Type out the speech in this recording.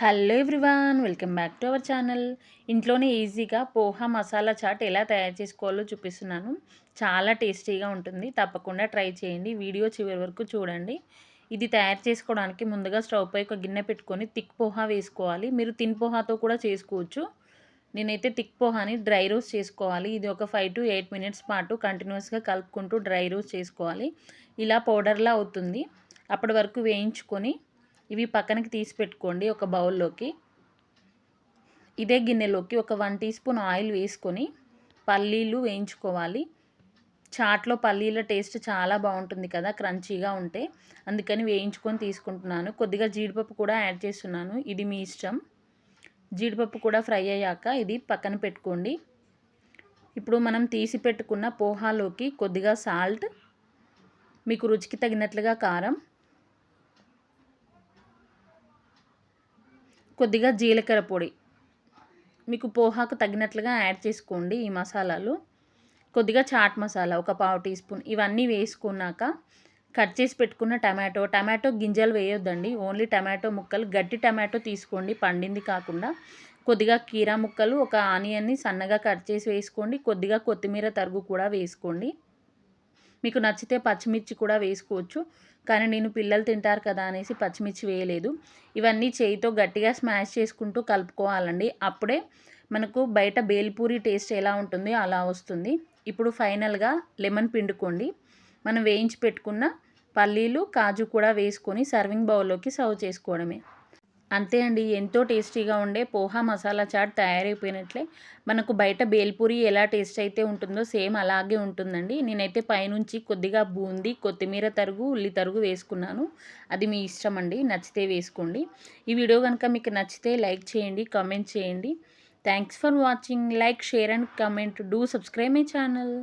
Hello everyone welcome back to our channel. ఇంట్లోనే ఈజీగా poha masala chat ఎలా తయారు చేసుకోవాలో చూపిస్తున్నాను. చాలా టేస్టీగా ఉంటుంది. తప్పకుండా ట్రై చేయండి. వీడియో చివరి వరకు చూడండి. ఇది తయారు చేసుకోవడానికి ముందుగా స్టవ్ పై ఒక గిన్నె పెట్టుకొని తిక్ పోహా వేసుకోవాలి. మీరు తిన్ పోహాతో కూడా చేసుకోవచ్చు. నేనైతే తిక్ పోహాని డ్రై రోస్ట్ చేసుకోవాలి. ఇది ఒక ఫైవ్ టు ఎయిట్ మినిట్స్ పాటు కంటిన్యూస్గా కలుపుకుంటూ డ్రై రోస్ట్ చేసుకోవాలి. ఇలా పౌడర్లా అవుతుంది. అప్పటి వరకు వేయించుకొని ఇవి పక్కనకి తీసి పెట్టుకోండి ఒక బౌల్లోకి. ఇదే గిన్నెలోకి ఒక వన్ టీ స్పూన్ ఆయిల్ వేసుకొని పల్లీలు వేయించుకోవాలి. చాట్లో పల్లీల టేస్ట్ చాలా బాగుంటుంది కదా క్రంచీగా ఉంటే. అందుకని వేయించుకొని తీసుకుంటున్నాను. కొద్దిగా జీడిపప్పు కూడా యాడ్ చేస్తున్నాను. ఇది మీ ఇష్టం. జీడిపప్పు కూడా ఫ్రై అయ్యాక ఇది పక్కన పెట్టుకోండి. ఇప్పుడు మనం తీసి పెట్టుకున్న పోహాలోకి కొద్దిగా సాల్ట్ మీకు రుచికి తగినట్లుగా కారం కొద్దిగా జీలకర్ర పొడి. మీకు పోహాకు తగినట్లుగా యాడ్ చేసుకోండి ఈ మసాలాలు. కొద్దిగా చాట్ మసాలా ఒక పావు టీ స్పూన్ ఇవన్నీ వేసుకున్నాక కట్ చేసి పెట్టుకున్న టమాటో. టమాటో గింజలు వేయొద్దండి. ఓన్లీ టమాటో ముక్కలు. గట్టి టమాటో తీసుకోండి. పండింది కాకుండా కొద్దిగా కీరా ముక్కలు ఒక ఆనియన్ని సన్నగా కట్ చేసి వేసుకోండి. కొద్దిగా కొత్తిమీర తరుగు కూడా వేసుకోండి. మీకు నచ్చితే పచ్చిమిర్చి కూడా వేసుకోవచ్చు. కానీ నేను పిల్లలు తింటారు కదా అనేసి పచ్చిమిర్చి వేయలేదు. ఇవన్నీ చేయితో గట్టిగా స్మాష్ చేసుకుంటూ కలుపుకోవాలండి. అప్పుడే మనకు బయట బేల్పూరి టేస్ట్ ఎలా ఉంటుంది అలా వస్తుంది. ఇప్పుడు ఫైనల్గా లెమన్ పిండుకోండి. మనం వేయించి పెట్టుకున్న పల్లీలు కాజు కూడా వేసుకొని సర్వింగ్ బౌల్లోకి సర్వ్ చేసుకోవడమే. అంతే అండి. ఎంతో టేస్టీగా ఉండే పోహా మసాలా చాట్ తయారైపోయినట్లే. మనకు బయట బేల్పూరి ఎలా టేస్ట్ అయితే ఉంటుందో సేమ్ అలాగే ఉంటుందండి. నేనైతే పైనుంచి కొద్దిగా బూంది కొత్తిమీర తరుగు ఉల్లి తరుగు వేసుకున్నాను. అది మీ ఇష్టం అండి. నచ్చితే వేసుకోండి. ఈ వీడియో కనుక మీకు నచ్చితే లైక్ చేయండి కామెంట్ చేయండి. Thanks for watching. Like share and comment. Do subscribe my channel.